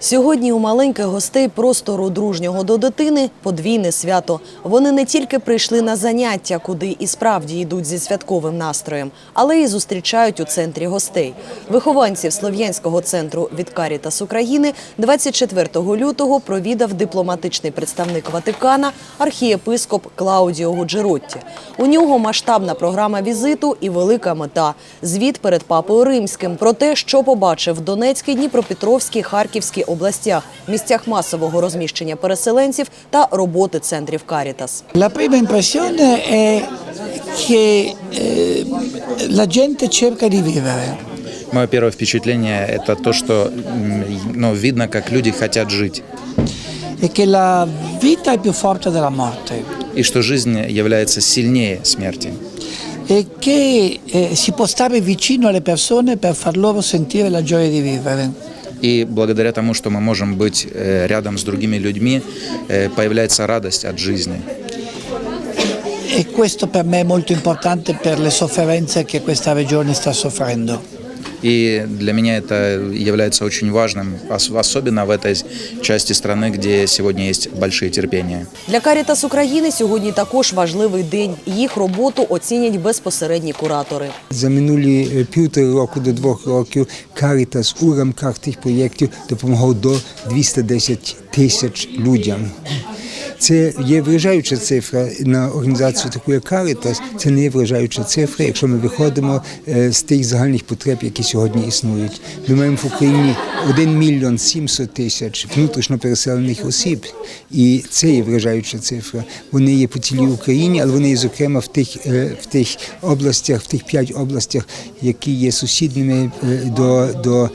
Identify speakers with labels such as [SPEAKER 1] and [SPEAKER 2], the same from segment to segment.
[SPEAKER 1] Сьогодні у маленьких гостей простору дружнього до дитини подвійне свято. Вони не тільки прийшли на заняття, куди і справді йдуть зі святковим настроєм, але й зустрічають у центрі гостей. Вихованців Слов'янського центру від Карітас України 24 лютого провідав дипломатичний представник Ватикана архієпископ Клаудіо Гуджеротті. У нього масштабна програма візиту і велика мета звіт перед папою римським про те, що побачив в Донецькій, Дніпропетровській, Харківській областях, місцях масового розміщення переселенців та роботи центрів Карітас.
[SPEAKER 2] La prima impressione è che eh, la gente cerca di vivere.
[SPEAKER 3] Мое первое впечатление – это то, что ну, видно, как люди хотят жить,
[SPEAKER 2] e che la vita è più forte della morte
[SPEAKER 3] и что жизнь является сильнее смерти.
[SPEAKER 2] e che eh, si può stare vicino alle persone per far loro sentire la gioia di vivere.
[SPEAKER 3] И благодаря тому, что мы можем быть э, рядом с другими людьми, э, появляется радость от жизни.
[SPEAKER 2] E questo per me è molto importante per le sofferenze che questa regione sta soffrendo.
[SPEAKER 3] И для меня это является очень важным, ос- особенно в этой части страны, где сегодня есть большие терпения.
[SPEAKER 1] Для Карітас України сьогодні також важливий день. Їх роботу оцінять безпосередні куратори.
[SPEAKER 4] За минулі е, півтора року до двох років Карітас у рамках тих проєктів допомагав до 210 тисяч людям. Це є вражаюча цифра на організацію таку як Карітас. Це не є вражаюча цифра, якщо ми виходимо е, з тих загальних потреб, які сьогодні існують. Ми маємо в Україні 1 мільйон 700 тисяч внутрішньо переселених осіб, і це є вражаюча цифра. Вони є по цілій Україні, але вони є зокрема в тих е, в тих областях, в тих п'ять областях, які є сусідніми е, до, до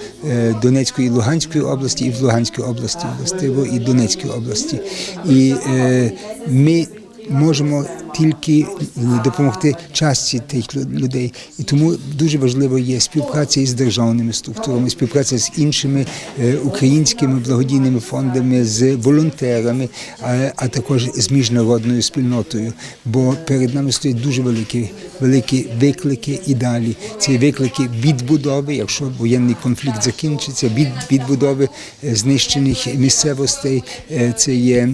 [SPEAKER 4] Донецької і Луганської області, і в Луганській області, властиво, і Донецької області. І ми можемо тільки допомогти частці тих людей. І тому дуже важливо є співпраця із державними структурами, співпраця з іншими е, українськими благодійними фондами, з волонтерами, а, також з міжнародною спільнотою. Бо перед нами стоять дуже великі, великі виклики і далі. Це виклики відбудови, якщо воєнний конфлікт закінчиться, від відбудови е, знищених місцевостей. Е, Це є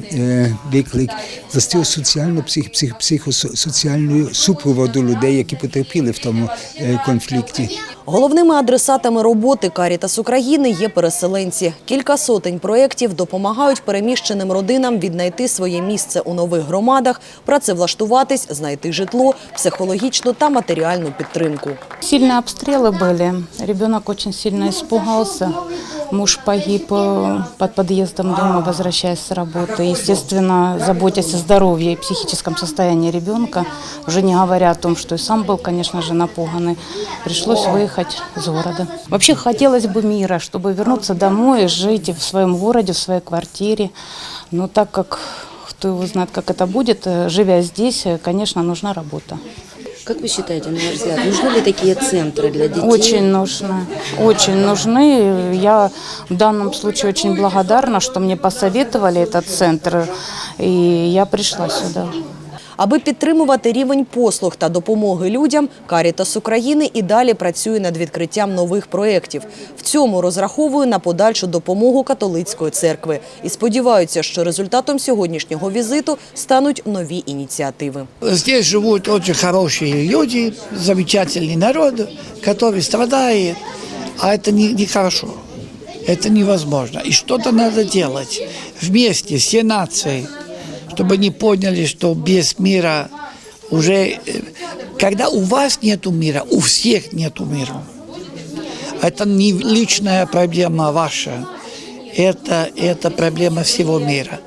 [SPEAKER 4] виклик властиво соціально псих, псих, психосоціального супроводу людей, які потерпіли в тому е, конфлікті.
[SPEAKER 1] Головними адресатами роботи Карітас України є переселенці. Кілька сотень проєктів допомагають переміщеним родинам віднайти своє місце у нових громадах, працевлаштуватись, знайти житло, психологічну та матеріальну підтримку.
[SPEAKER 5] Сильные обстрелы были. Ребенок очень сильно испугался. Муж погиб э, под подъездом дома, возвращаясь с работы. Естественно, заботясь о здоровье и психическом состоянии ребенка, уже не говоря о том, что и сам был, конечно же, напуганный, пришлось Выехать из города. Вообще хотелось бы мира, чтобы вернуться домой жить в своем городе, в своей квартире. Но так как кто его знает, как это будет, э, живя здесь, э, конечно, нужна работа.
[SPEAKER 6] Как вы считаете, на ваш взгляд, нужны ли такие центры для детей?
[SPEAKER 5] Очень нужны, очень нужны. Я в данном случае очень благодарна, что мне посоветовали этот центр, и я пришла сюда.
[SPEAKER 1] Аби підтримувати рівень послуг та допомоги людям, Карітас України і далі працює над відкриттям нових проєктів. В цьому розраховує на подальшу допомогу католицької церкви і сподіваються, що результатом сьогоднішнього візиту стануть нові ініціативи.
[SPEAKER 2] Здесь живут очень хорошие люди, замечательный народ, который страдает, а это не- нехорошо. Это невозможно. И что-то надо делать вместе, все нации, чтобы они поняли, что без мира уже... э, Когда у вас нету мира, у всех нету мира. Это не личная проблема ваша, это, это проблема всего мира.